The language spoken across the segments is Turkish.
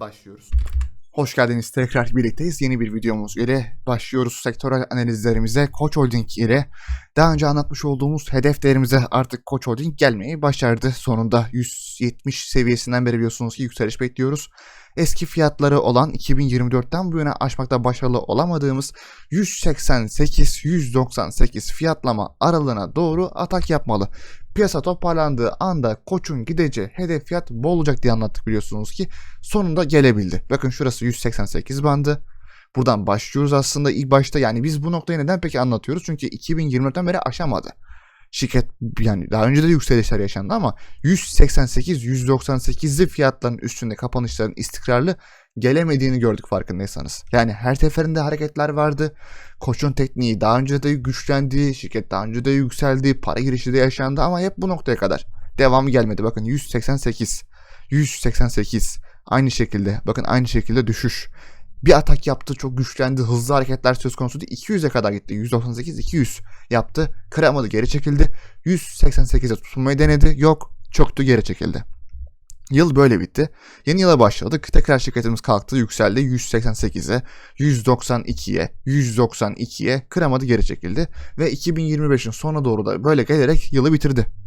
başlıyoruz. Hoş geldiniz. Tekrar birlikteyiz. Yeni bir videomuz ile başlıyoruz sektörel analizlerimize. Koç Holding ile daha önce anlatmış olduğumuz hedeflerimize artık Koç Holding gelmeyi başardı. Sonunda 170 seviyesinden beri biliyorsunuz ki yükseliş bekliyoruz. Eski fiyatları olan 2024'ten bu yana aşmakta başarılı olamadığımız 188-198 fiyatlama aralığına doğru atak yapmalı. Piyasa toparlandığı anda Koç'un gideceği hedef fiyat bu olacak diye anlattık biliyorsunuz ki sonunda gelebildi. Bakın şurası 188 bandı. Buradan başlıyoruz aslında ilk başta yani biz bu noktayı neden peki anlatıyoruz? Çünkü 2024'ten beri aşamadı. Şirket yani daha önce de yükselişler yaşandı ama 188-198'li fiyatların üstünde kapanışların istikrarlı gelemediğini gördük farkındaysanız. Yani her seferinde hareketler vardı. Koç'un tekniği daha önce de güçlendi, şirket daha önce de yükseldi, para girişi de yaşandı ama hep bu noktaya kadar. Devamı gelmedi. Bakın 188, 188 aynı şekilde. Bakın aynı şekilde düşüş. Bir atak yaptı, çok güçlendi, hızlı hareketler söz konusuydu. 200'e kadar gitti. 198, 200 yaptı. Kıramadı, geri çekildi. 188'e tutunmayı denedi. Yok, çoktu, geri çekildi. Yıl böyle bitti. Yeni yıla başladık. Tekrar şirketimiz kalktı, yükseldi 188'e, 192'ye, 192'ye kıramadı geri çekildi ve 2025'in sonuna doğru da böyle gelerek yılı bitirdi.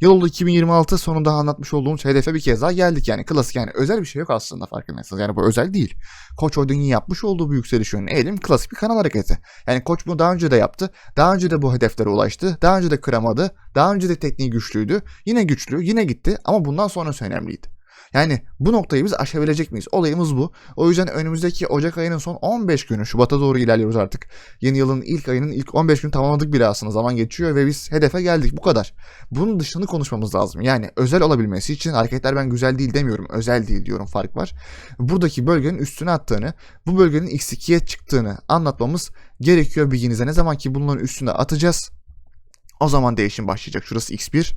Yıl oldu 2026 sonunda anlatmış olduğumuz hedefe bir kez daha geldik yani klasik yani özel bir şey yok aslında farkındaysanız yani bu özel değil. Koç Holding'in yapmış olduğu bu yükseliş yönüne eğilim klasik bir kanal hareketi. Yani Koç bunu daha önce de yaptı. Daha önce de bu hedeflere ulaştı. Daha önce de kıramadı. Daha önce de tekniği güçlüydü. Yine güçlü, yine gitti ama bundan sonrası önemliydi. Yani bu noktayı biz aşabilecek miyiz? Olayımız bu. O yüzden önümüzdeki Ocak ayının son 15 günü, Şubat'a doğru ilerliyoruz artık. Yeni yılın ilk ayının ilk 15 günü tamamladık bile aslında. Zaman geçiyor ve biz hedefe geldik. Bu kadar. Bunun dışını konuşmamız lazım. Yani özel olabilmesi için hareketler ben güzel değil demiyorum. Özel değil diyorum fark var. Buradaki bölgenin üstüne attığını, bu bölgenin x2'ye çıktığını anlatmamız gerekiyor bilginize. Ne zaman ki bunların üstüne atacağız o zaman değişim başlayacak. Şurası x1.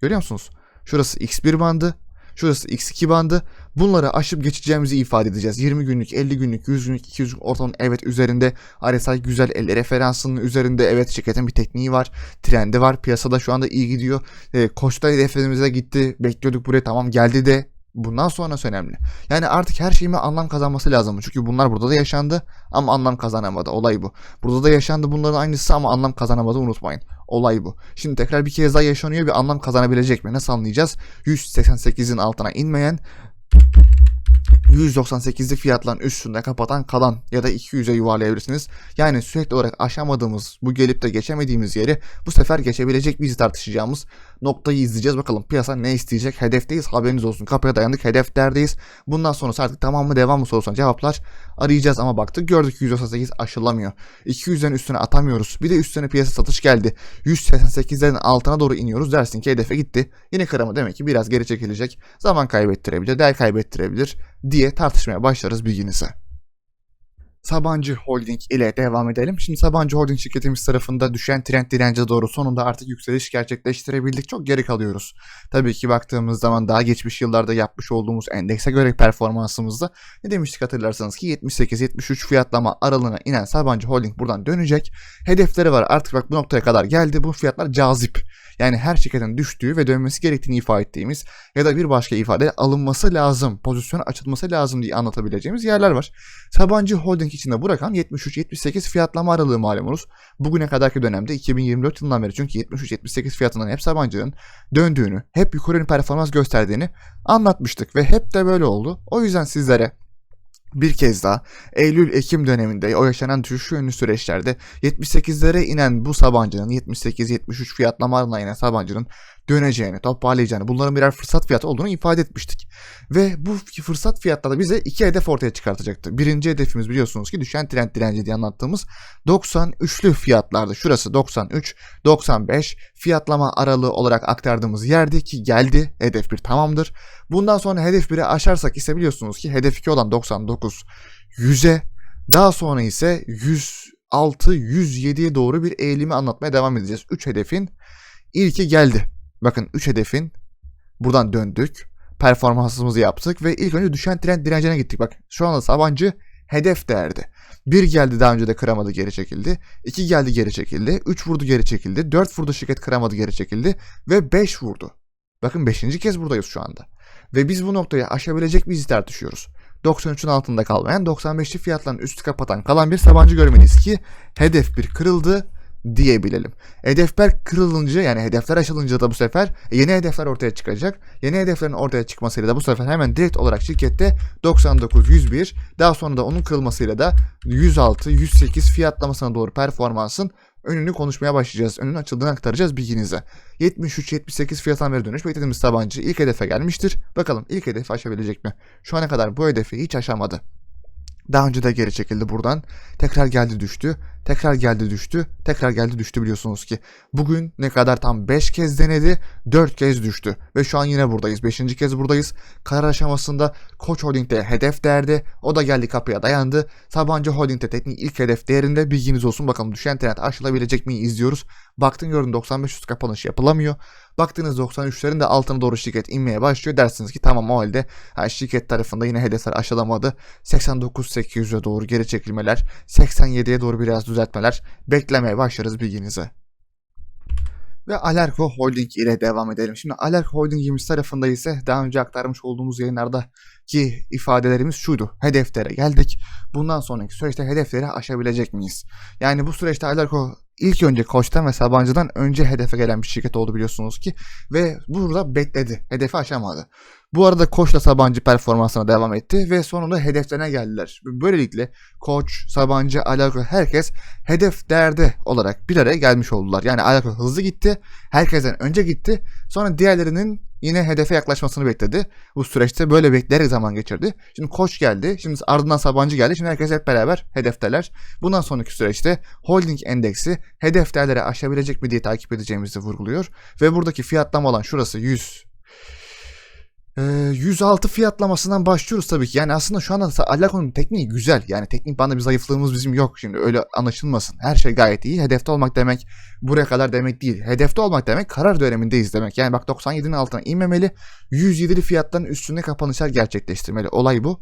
Görüyor musunuz? Şurası x1 bandı. Şurası x2 bandı. Bunları aşıp geçeceğimizi ifade edeceğiz. 20 günlük, 50 günlük, 100 günlük, 200 günlük ortalama evet üzerinde. RSI güzel, el referansının üzerinde. Evet şirketin bir tekniği var. Trendi var. Piyasada şu anda iyi gidiyor. E, Koç'ta hedeflerimize gitti. Bekliyorduk buraya tamam geldi de. Bundan sonrası önemli. Yani artık her şeyime anlam kazanması lazım. Çünkü bunlar burada da yaşandı ama anlam kazanamadı. Olay bu. Burada da yaşandı bunların aynısı ama anlam kazanamadı unutmayın. Olay bu. Şimdi tekrar bir kez daha yaşanıyor bir anlam kazanabilecek mi? Nasıl anlayacağız? 188'in altına inmeyen 198'lik fiyatların üstünde kapatan kalan ya da 200'e yuvarlayabilirsiniz. Yani sürekli olarak aşamadığımız, bu gelip de geçemediğimiz yeri bu sefer geçebilecek miyiz tartışacağımız noktayı izleyeceğiz. Bakalım piyasa ne isteyecek? Hedefteyiz. Haberiniz olsun. Kapıya dayandık. Hedeflerdeyiz. Bundan sonrası artık tamam mı devam mı sorusuna cevaplar arayacağız ama baktık gördük 198 aşılamıyor. 200'lerin üstüne atamıyoruz. Bir de üstüne piyasa satış geldi. 188'lerin altına doğru iniyoruz. Dersin ki hedefe gitti. Yine kırama demek ki biraz geri çekilecek. Zaman kaybettirebilir, değer kaybettirebilir diye tartışmaya başlarız bilginize. Sabancı Holding ile devam edelim. Şimdi Sabancı Holding şirketimiz tarafında düşen trend dirence doğru sonunda artık yükseliş gerçekleştirebildik. Çok geri kalıyoruz. Tabii ki baktığımız zaman daha geçmiş yıllarda yapmış olduğumuz endekse göre performansımızda ne demiştik hatırlarsanız ki 78-73 fiyatlama aralığına inen Sabancı Holding buradan dönecek. Hedefleri var artık bak bu noktaya kadar geldi. Bu fiyatlar cazip. Yani her şirketin düştüğü ve dönmesi gerektiğini ifade ettiğimiz ya da bir başka ifade alınması lazım, pozisyona açılması lazım diye anlatabileceğimiz yerler var. Sabancı Holding içinde bu rakam 73-78 fiyatlama aralığı malumunuz. Bugüne kadarki dönemde 2024 yılından beri çünkü 73-78 fiyatından hep Sabancı'nın döndüğünü, hep yukarı performans gösterdiğini anlatmıştık ve hep de böyle oldu. O yüzden sizlere bir kez daha Eylül-Ekim döneminde o yaşanan düşüş yönlü süreçlerde 78'lere inen bu Sabancı'nın 78-73 fiyatlamalarına inen Sabancı'nın döneceğini, toparlayacağını, bunların birer fırsat fiyatı olduğunu ifade etmiştik. Ve bu fırsat fiyatları bize iki hedef ortaya çıkartacaktı. Birinci hedefimiz biliyorsunuz ki düşen trend direnci diye anlattığımız 93'lü fiyatlardı. Şurası 93, 95 fiyatlama aralığı olarak aktardığımız yerdi ki geldi. Hedef 1 tamamdır. Bundan sonra hedef 1'i aşarsak ise biliyorsunuz ki hedef 2 olan 99 100'e daha sonra ise 106 107'ye doğru bir eğilimi anlatmaya devam edeceğiz. 3 hedefin ilki geldi. Bakın 3 hedefin buradan döndük. Performansımızı yaptık ve ilk önce düşen trend direncine gittik. Bak şu anda Sabancı hedef değerdi. 1 geldi daha önce de kıramadı geri çekildi. 2 geldi geri çekildi. 3 vurdu geri çekildi. 4 vurdu şirket kıramadı geri çekildi. Ve 5 vurdu. Bakın 5. kez buradayız şu anda. Ve biz bu noktayı aşabilecek miyiz tartışıyoruz. 93'ün altında kalmayan 95'li fiyatların üstü kapatan kalan bir Sabancı görmeliyiz ki hedef bir kırıldı diyebilelim. Hedefler kırılınca yani hedefler aşılınca da bu sefer yeni hedefler ortaya çıkacak. Yeni hedeflerin ortaya çıkmasıyla da bu sefer hemen direkt olarak şirkette 99 101 daha sonra da onun kırılmasıyla da 106 108 fiyatlamasına doğru performansın önünü konuşmaya başlayacağız. Önünün açıldığını aktaracağız bilginize. 73-78 fiyattan veri dönüş beklediğimiz tabancı ilk hedefe gelmiştir. Bakalım ilk hedefi aşabilecek mi? Şu ana kadar bu hedefi hiç aşamadı. Daha önce de geri çekildi buradan. Tekrar geldi düştü. Tekrar geldi düştü. Tekrar geldi düştü biliyorsunuz ki. Bugün ne kadar tam 5 kez denedi. 4 kez düştü. Ve şu an yine buradayız. 5. kez buradayız. Karar aşamasında Koç Holding'de hedef değerdi. O da geldi kapıya dayandı. Sabancı Holding'de teknik ilk hedef değerinde bilginiz olsun. Bakalım düşen trend aşılabilecek mi izliyoruz. Baktın gördün 95 üst kapanış yapılamıyor. Baktığınız 93'lerin de altına doğru şirket inmeye başlıyor. Dersiniz ki tamam o halde yani şirket tarafında yine hedefler aşılamadı. 89-800'e doğru geri çekilmeler. 87'ye doğru biraz düzeltmeler. Beklemeye başlarız bilginize. Ve Alerko Holding ile devam edelim. Şimdi Alerko Holding'imiz tarafında ise daha önce aktarmış olduğumuz yayınlarda ki ifadelerimiz şuydu. Hedeflere geldik. Bundan sonraki süreçte hedefleri aşabilecek miyiz? Yani bu süreçte Alerko ilk önce Koç'tan ve Sabancı'dan önce hedefe gelen bir şirket oldu biliyorsunuz ki. Ve burada bekledi. Hedefi aşamadı. Bu arada Koç'la Sabancı performansına devam etti ve sonunda hedeflerine geldiler. Böylelikle Koç, Sabancı, Alarko herkes hedef değerde olarak bir araya gelmiş oldular. Yani Alarko hızlı gitti, herkesten önce gitti. Sonra diğerlerinin yine hedefe yaklaşmasını bekledi. Bu süreçte böyle bekleyerek zaman geçirdi. Şimdi Koç geldi, şimdi ardından Sabancı geldi. Şimdi herkes hep beraber hedefteler. Bundan sonraki süreçte holding endeksi hedef değerleri aşabilecek mi diye takip edeceğimizi vurguluyor. Ve buradaki fiyatlama olan şurası 100 ee, 106 fiyatlamasından başlıyoruz tabii ki. Yani aslında şu anda Alakon'un tekniği güzel. Yani teknik banda bir zayıflığımız bizim yok. Şimdi öyle anlaşılmasın. Her şey gayet iyi. Hedefte olmak demek buraya kadar demek değil. Hedefte olmak demek karar dönemindeyiz demek. Yani bak 97'nin altına inmemeli. 107'li fiyatların üstüne kapanışlar gerçekleştirmeli. Olay bu.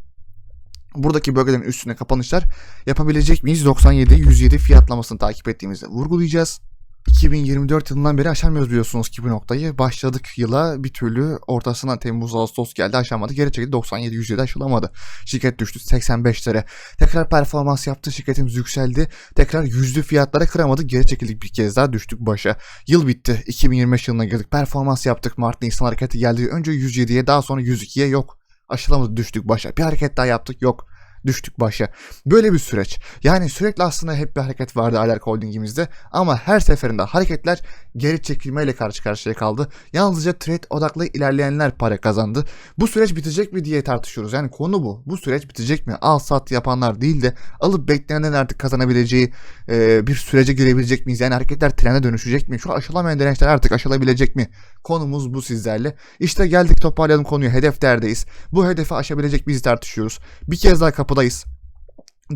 Buradaki bölgelerin üstüne kapanışlar yapabilecek miyiz? 97-107 fiyatlamasını takip ettiğimizde vurgulayacağız. 2024 yılından beri aşamıyoruz biliyorsunuz ki bu noktayı. Başladık yıla bir türlü ortasına Temmuz Ağustos geldi aşamadı. Geri çekildi 97 107 aşılamadı. Şirket düştü 85'lere. Tekrar performans yaptı şirketimiz yükseldi. Tekrar yüzlü fiyatlara kıramadık. Geri çekildik bir kez daha düştük başa. Yıl bitti. 2025 yılına girdik. Performans yaptık. Mart Nisan hareketi geldi. Önce 107'ye daha sonra 102'ye yok. Aşılamadı düştük başa. Bir hareket daha yaptık yok düştük başa. Böyle bir süreç. Yani sürekli aslında hep bir hareket vardı Alerk Holding'imizde ama her seferinde hareketler geri çekilmeyle karşı karşıya kaldı. Yalnızca trade odaklı ilerleyenler para kazandı. Bu süreç bitecek mi diye tartışıyoruz. Yani konu bu. Bu süreç bitecek mi? Al sat yapanlar değil de alıp beklenenden artık kazanabileceği e, bir sürece girebilecek miyiz? Yani hareketler trende dönüşecek mi? Şu aşılamayan dirençler artık aşılabilecek mi? Konumuz bu sizlerle. İşte geldik toparlayalım konuyu. Hedef derdeyiz. Bu hedefi aşabilecek miyiz tartışıyoruz. Bir kez daha kapıdayız.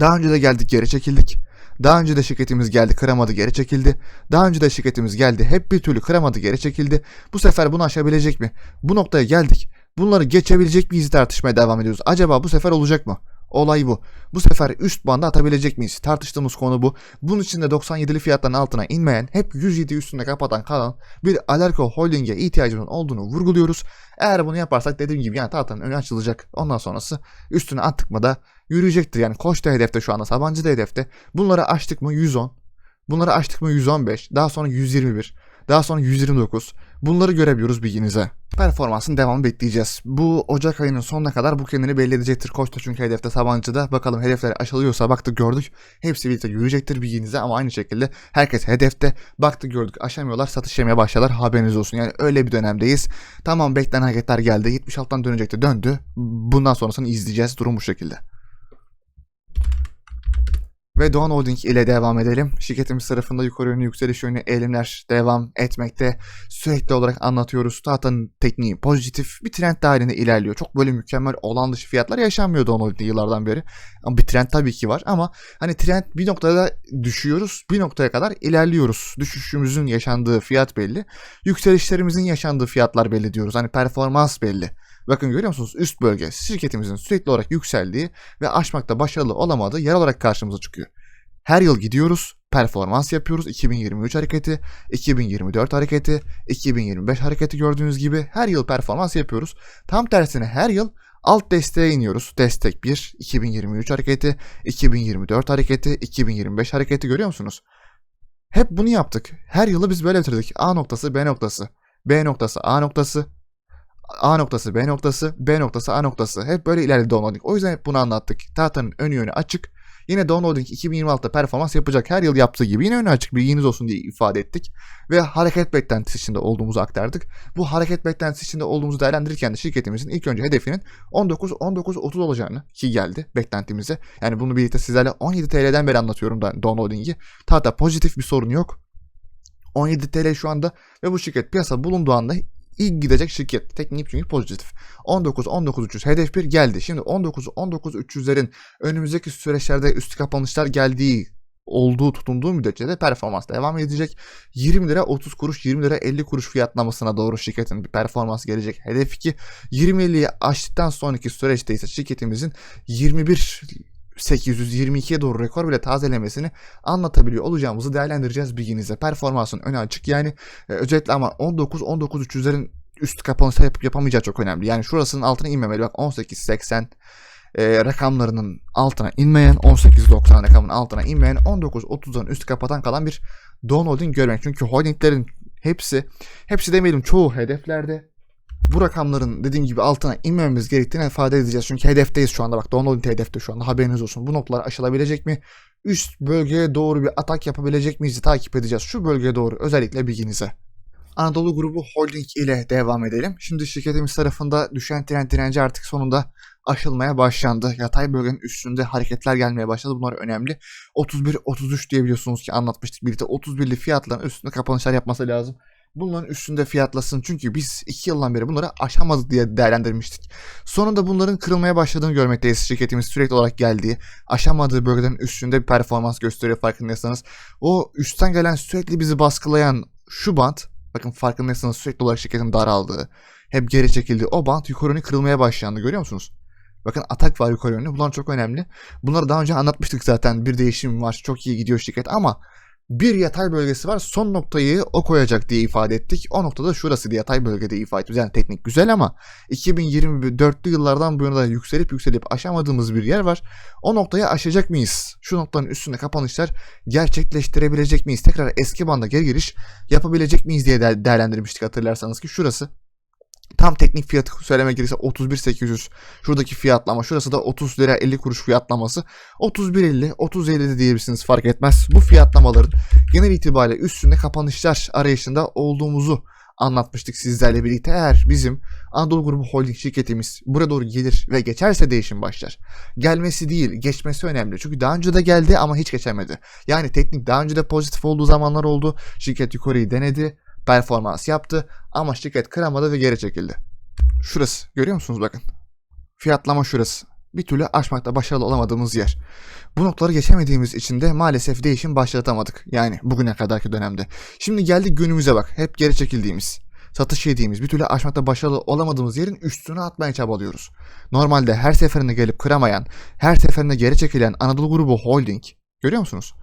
Daha önce de geldik geri çekildik. Daha önce de şirketimiz geldi kıramadı geri çekildi. Daha önce de şirketimiz geldi hep bir türlü kıramadı geri çekildi. Bu sefer bunu aşabilecek mi? Bu noktaya geldik. Bunları geçebilecek miyiz tartışmaya devam ediyoruz. Acaba bu sefer olacak mı? Olay bu. Bu sefer üst banda atabilecek miyiz? Tartıştığımız konu bu. Bunun için de 97'li fiyatların altına inmeyen, hep 107 üstünde kapatan kalan bir Alerko Holding'e ihtiyacımızın olduğunu vurguluyoruz. Eğer bunu yaparsak dediğim gibi yani tahtanın önü açılacak. Ondan sonrası üstüne attık mı da yürüyecektir. Yani Koç da hedefte şu anda, Sabancı da hedefte. Bunları açtık mı 110. Bunları açtık mı 115. Daha sonra 121. Daha sonra 129. Bunları görebiliyoruz bilginize. Performansın devamını bekleyeceğiz. Bu Ocak ayının sonuna kadar bu kendini belli edecektir. Koç da çünkü hedefte Sabancı'da. Bakalım hedefler aşılıyorsa baktık gördük. Hepsi birlikte yürüyecektir bilginize ama aynı şekilde herkes hedefte. Baktık gördük aşamıyorlar satış yemeye başladılar haberiniz olsun. Yani öyle bir dönemdeyiz. Tamam beklenen hareketler geldi. 76'tan dönecekti döndü. Bundan sonrasını izleyeceğiz. Durum bu şekilde. Ve Doğan Holding ile devam edelim. Şirketimiz tarafında yukarı yönlü yükseliş yönlü eğilimler devam etmekte. Sürekli olarak anlatıyoruz. Tahtanın tekniği pozitif bir trend dahilinde ilerliyor. Çok böyle mükemmel olan dışı fiyatlar yaşanmıyor Doğan Holding'de yıllardan beri. Ama bir trend tabii ki var ama hani trend bir noktada düşüyoruz. Bir noktaya kadar ilerliyoruz. Düşüşümüzün yaşandığı fiyat belli. Yükselişlerimizin yaşandığı fiyatlar belli diyoruz. Hani performans belli. Bakın görüyor musunuz? Üst bölge şirketimizin sürekli olarak yükseldiği ve aşmakta başarılı olamadığı yer olarak karşımıza çıkıyor. Her yıl gidiyoruz, performans yapıyoruz. 2023 hareketi, 2024 hareketi, 2025 hareketi gördüğünüz gibi her yıl performans yapıyoruz. Tam tersine her yıl alt desteğe iniyoruz. Destek 1, 2023 hareketi, 2024 hareketi, 2025 hareketi görüyor musunuz? Hep bunu yaptık. Her yılı biz böyle bitirdik. A noktası, B noktası. B noktası, A noktası, A noktası B noktası, B noktası A noktası. Hep böyle ilerledi downloading. O yüzden hep bunu anlattık. Tahtanın önü yönü açık. Yine downloading 2026'da performans yapacak her yıl yaptığı gibi yine önü açık bilginiz olsun diye ifade ettik. Ve hareket beklentisi içinde olduğumuzu aktardık. Bu hareket beklentisi içinde olduğumuzu değerlendirirken de şirketimizin ilk önce hedefinin 19-19-30 olacağını ki geldi beklentimize. Yani bunu birlikte sizlerle 17 TL'den beri anlatıyorum da downloading'i. Tahta pozitif bir sorun yok. 17 TL şu anda ve bu şirket piyasa bulunduğu anda ilk gidecek şirket. Teknik çünkü pozitif. 19 19 300 hedef 1 geldi. Şimdi 19 19 300'lerin önümüzdeki süreçlerde üstü kapanışlar geldiği olduğu tutunduğu müddetçe de performans devam edecek. 20 lira 30 kuruş 20 lira 50 kuruş fiyatlamasına doğru şirketin bir performans gelecek. Hedef 2 20'liyi aştıktan sonraki süreçte ise şirketimizin 21 822'ye doğru rekor bile tazelemesini anlatabiliyor olacağımızı değerlendireceğiz bilginize. Performansın öne açık yani e, özellikle ama 19-19 300'lerin üst kapanışta yapıp yapamayacağı çok önemli. Yani şurasının altına inmemeli. Bak 18-80 e, rakamlarının altına inmeyen, 18-90 rakamının altına inmeyen, 19-30'dan üst kapatan kalan bir don holding görmek. Çünkü holdinglerin hepsi, hepsi demeyelim çoğu hedeflerde bu rakamların dediğim gibi altına inmememiz gerektiğini ifade edeceğiz. Çünkü hedefteyiz şu anda. Bak downloading hedefte şu anda haberiniz olsun. Bu noktalar aşılabilecek mi? Üst bölgeye doğru bir atak yapabilecek miyiz takip edeceğiz. Şu bölgeye doğru özellikle bilginize. Anadolu Grubu Holding ile devam edelim. Şimdi şirketimiz tarafında düşen trend direnci artık sonunda aşılmaya başlandı. Yatay bölgenin üstünde hareketler gelmeye başladı. Bunlar önemli. 31-33 diyebiliyorsunuz ki anlatmıştık birlikte. 31'li fiyatların üstünde kapanışlar yapması lazım bunların üstünde fiyatlasın. Çünkü biz 2 yıldan beri bunları aşamadık diye değerlendirmiştik. Sonunda bunların kırılmaya başladığını görmekteyiz. Şirketimiz sürekli olarak geldiği, aşamadığı bölgeden üstünde bir performans gösteriyor farkındaysanız. O üstten gelen sürekli bizi baskılayan şu bant, bakın farkındaysanız sürekli olarak şirketin daraldığı, hep geri çekildiği o bant yukarı yönlü kırılmaya başlandı görüyor musunuz? Bakın atak var yukarı yönlü. Bunlar çok önemli. Bunları daha önce anlatmıştık zaten. Bir değişim var. Çok iyi gidiyor şirket ama bir yatay bölgesi var. Son noktayı o koyacak diye ifade ettik. O noktada şurası diye yatay bölgede ifade ettik. Yani teknik güzel ama 2024'lü yıllardan bu yana da yükselip yükselip aşamadığımız bir yer var. O noktayı aşacak mıyız? Şu noktanın üstünde kapanışlar gerçekleştirebilecek miyiz? Tekrar eski banda geri giriş yapabilecek miyiz diye değerlendirmiştik hatırlarsanız ki şurası. Tam teknik fiyatı söyleme gerekirse 31.800 şuradaki fiyatlama şurası da 30 lira 50 kuruş fiyatlaması 31.50 30.50 de diyebilirsiniz fark etmez. Bu fiyatlamaların genel itibariyle üstünde kapanışlar arayışında olduğumuzu anlatmıştık sizlerle birlikte. Eğer bizim Anadolu Grubu Holding şirketimiz buraya doğru gelir ve geçerse değişim başlar. Gelmesi değil, geçmesi önemli. Çünkü daha önce de geldi ama hiç geçemedi. Yani teknik daha önce de pozitif olduğu zamanlar oldu. Şirket yukarıyı denedi performans yaptı ama şirket kıramadı ve geri çekildi. Şurası görüyor musunuz bakın. Fiyatlama şurası. Bir türlü aşmakta başarılı olamadığımız yer. Bu noktaları geçemediğimiz için de maalesef değişim başlatamadık. Yani bugüne kadarki dönemde. Şimdi geldik günümüze bak. Hep geri çekildiğimiz, satış yediğimiz, bir türlü aşmakta başarılı olamadığımız yerin üstüne atmaya çabalıyoruz. Normalde her seferinde gelip kıramayan, her seferinde geri çekilen Anadolu Grubu Holding görüyor musunuz?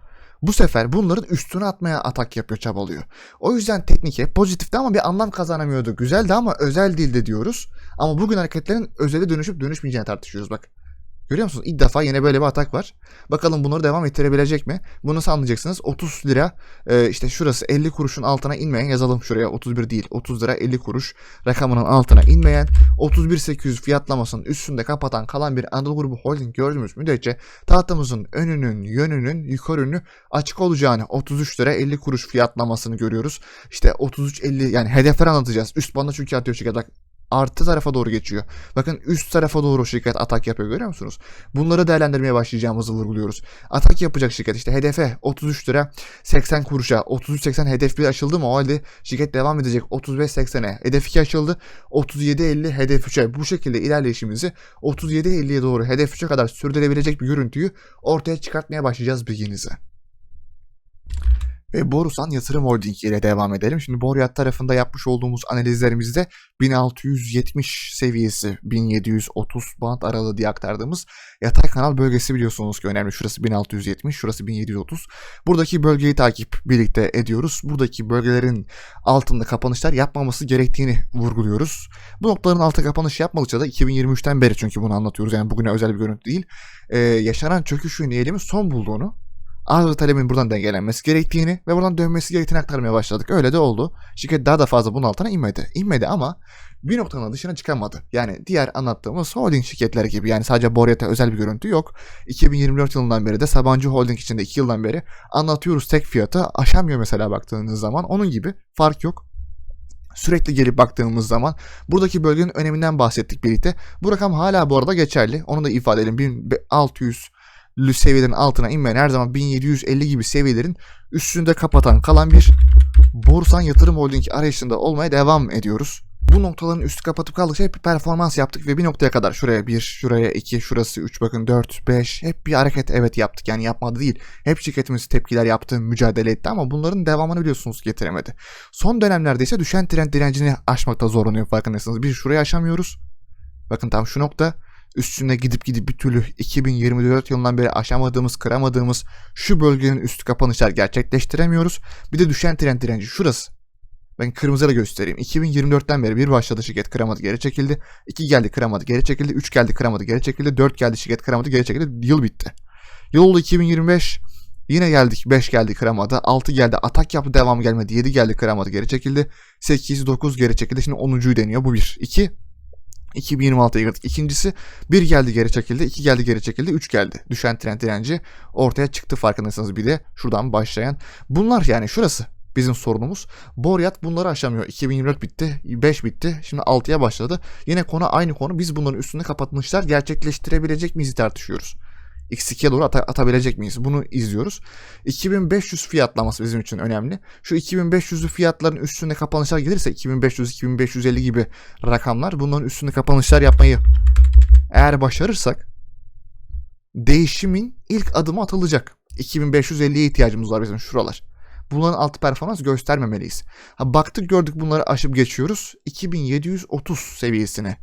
Bu sefer bunların üstüne atmaya atak yapıyor, çabalıyor. O yüzden teknike pozitifti ama bir anlam kazanamıyordu. Güzeldi ama özel değildi diyoruz. Ama bugün hareketlerin özele dönüşüp dönüşmeyeceğini tartışıyoruz bak. Görüyor musunuz? İlk defa yine böyle bir atak var. Bakalım bunları devam ettirebilecek mi? Bunu nasıl anlayacaksınız? 30 lira e, işte şurası 50 kuruşun altına inmeyen yazalım şuraya 31 değil 30 lira 50 kuruş rakamının altına inmeyen 31.800 fiyatlamasının üstünde kapatan kalan bir Anadolu Grubu Holding gördüğümüz müddetçe tahtamızın önünün yönünün yukarı açık olacağını 33 lira 50 kuruş fiyatlamasını görüyoruz. İşte 33.50 yani hedefler anlatacağız. Üst banda çünkü atıyor bak artı tarafa doğru geçiyor. Bakın üst tarafa doğru şirket atak yapıyor görüyor musunuz? Bunları değerlendirmeye başlayacağımızı vurguluyoruz. Atak yapacak şirket işte hedefe 33 lira 80 kuruşa 33.80 hedef 1 açıldı mı o halde şirket devam edecek 35.80'e hedef 2 açıldı 37.50 hedef 3'e bu şekilde ilerleyişimizi 37.50'ye doğru hedef 3'e kadar sürdürebilecek bir görüntüyü ortaya çıkartmaya başlayacağız bilginize. Ve Borusan Yatırım Holding ile devam edelim. Şimdi Boryat tarafında yapmış olduğumuz analizlerimizde 1670 seviyesi 1730 band aralığı diye aktardığımız yatay kanal bölgesi biliyorsunuz ki önemli. Şurası 1670, şurası 1730. Buradaki bölgeyi takip birlikte ediyoruz. Buradaki bölgelerin altında kapanışlar yapmaması gerektiğini vurguluyoruz. Bu noktaların altı kapanış yapmadıkça da 2023'ten beri çünkü bunu anlatıyoruz. Yani bugüne özel bir görüntü değil. Ee, yaşanan çöküşün eğilimi son bulduğunu arz ve talebin buradan dengelenmesi gerektiğini ve buradan dönmesi gerektiğini aktarmaya başladık. Öyle de oldu. Şirket daha da fazla bunun altına inmedi. İnmedi ama bir noktanın dışına çıkamadı. Yani diğer anlattığımız holding şirketleri gibi yani sadece Boryat'a özel bir görüntü yok. 2024 yılından beri de Sabancı Holding içinde 2 yıldan beri anlatıyoruz tek fiyatı aşamıyor mesela baktığınız zaman. Onun gibi fark yok sürekli gelip baktığımız zaman buradaki bölgenin öneminden bahsettik birlikte. Bu rakam hala bu arada geçerli. Onu da ifade edelim. 1600 lü seviyelerin altına inmeyen her zaman 1750 gibi seviyelerin üstünde kapatan kalan bir borsan yatırım holding arayışında olmaya devam ediyoruz. Bu noktaların üstü kapatıp kaldıkça hep bir performans yaptık ve bir noktaya kadar şuraya 1, şuraya 2, şurası 3 bakın 4, 5 hep bir hareket evet yaptık yani yapmadı değil. Hep şirketimiz tepkiler yaptı, mücadele etti ama bunların devamını biliyorsunuz getiremedi. Son dönemlerde ise düşen trend direncini aşmakta zorlanıyor farkındaysanız. Bir şurayı aşamıyoruz. Bakın tam şu nokta üstüne gidip gidip bir türlü 2024 yılından beri aşamadığımız, kıramadığımız şu bölgenin üstü kapanışlar gerçekleştiremiyoruz. Bir de düşen trend direnci şurası. Ben kırmızıyla göstereyim. 2024'ten beri bir başladı şirket kıramadı geri çekildi. 2 geldi kıramadı geri çekildi. 3 geldi kıramadı geri çekildi. 4 geldi şirket kıramadı geri çekildi. Yıl bitti. Yıl oldu 2025. Yine geldik 5 geldi kıramadı. 6 geldi atak yaptı devam gelmedi. 7 geldi kıramadı geri çekildi. 8 9 geri çekildi. Şimdi 10.yu deniyor. Bu 1. 2 2026'ya girdik. İkincisi bir geldi geri çekildi, iki geldi geri çekildi, üç geldi. Düşen trend direnci ortaya çıktı farkındaysanız bir de şuradan başlayan. Bunlar yani şurası bizim sorunumuz. Boryat bunları aşamıyor. 2024 bitti, 5 bitti. Şimdi 6'ya başladı. Yine konu aynı konu. Biz bunların üstünde kapatmışlar gerçekleştirebilecek miyiz tartışıyoruz. X2'ye doğru ata- atabilecek miyiz? Bunu izliyoruz. 2500 fiyatlaması bizim için önemli. Şu 2500'lü fiyatların üstünde kapanışlar gelirse 2500-2550 gibi rakamlar bunların üstünde kapanışlar yapmayı eğer başarırsak değişimin ilk adımı atılacak. 2550'ye ihtiyacımız var bizim şuralar. Bunların altı performans göstermemeliyiz. Ha, baktık gördük bunları aşıp geçiyoruz. 2730 seviyesine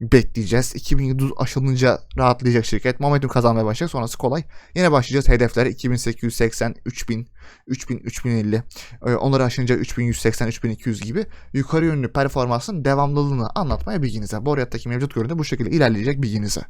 bekleyeceğiz. 2700 aşılınca rahatlayacak şirket. Momentum kazanmaya başlayacak. Sonrası kolay. Yine başlayacağız. Hedefler 2880, 3000, 3000, 3050. Ee, Onları aşınca 3180, 3200 gibi yukarı yönlü performansın devamlılığını anlatmaya bilginize. Boryat'taki mevcut görüntü bu şekilde ilerleyecek bilginize.